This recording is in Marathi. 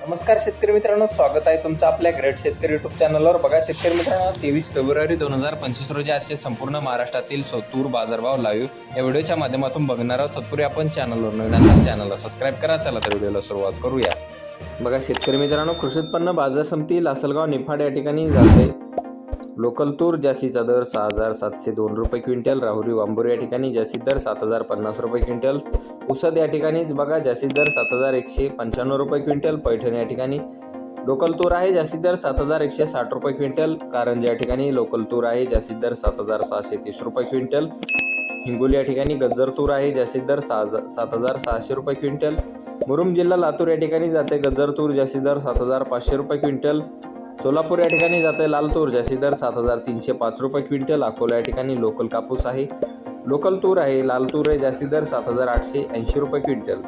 नमस्कार शेतकरी मित्रांनो स्वागत आहे तुमचं आपल्या ग्रेट शेतकरी युट्यूब चॅनलवर बघा शेतकरी मित्रांनो तेवीस फेब्रुवारी दोन हजार पंचवीस रोजी आजचे संपूर्ण महाराष्ट्रातील सोतूर बाजारभाव लाईव्ह या व्हिडिओच्या माध्यमातून बघणार आहोत. तत्पूर्वी आपण चॅनलवर नवीन असाल चॅनलला सबस्क्राईब करा. चला तर व्हिडिओला सुरुवात करूया. बघा शेतकरी मित्रांनो कृषी उत्पन्न बाजार समिती लासलगाव निफाड या ठिकाणी जाते लोकल तूर जास्तीचा दर सहा हजार सातशे दोन रुपये क्विंटल. राहुरी वांबूर या ठिकाणी जास्तीत दर सात हजार पन्नास रुपये क्विंटल. उसद या ठिकाणीच बघा जास्तीत दर सात हजार एकशे पंच्याण्णव रुपये क्विंटल. पैठण या ठिकाणी लोकल तूर आहे जास्तीत दर सात हजार एकशे साठ रुपये क्विंटल. कारंज या ठिकाणी लोकल तूर आहे जास्तीत दर सात हजार सहाशे तीस रुपये क्विंटल. हिंगोली या ठिकाणी गज्जर तूर आहे जास्तीत दर सहा हजार सात हजार सहाशे रुपये क्विंटल. मुरुम जिल्हा लातूर या ठिकाणी जाते गज्जर तूर जास्तीत दर सात हजार पाचशे रुपये क्विंटल. सोलापूर या ठिकाणी जाते लाल तूर जास्तीत दर सात हजार तीनशे पाच रुपये क्विंटल. अकोला या ठिकाणी लोकल कापूस आहे. लोकल तूर आहे लाल तूर आहे जास्तीत दर सात हजार आठशे ऐंशी रुपये क्विंटल.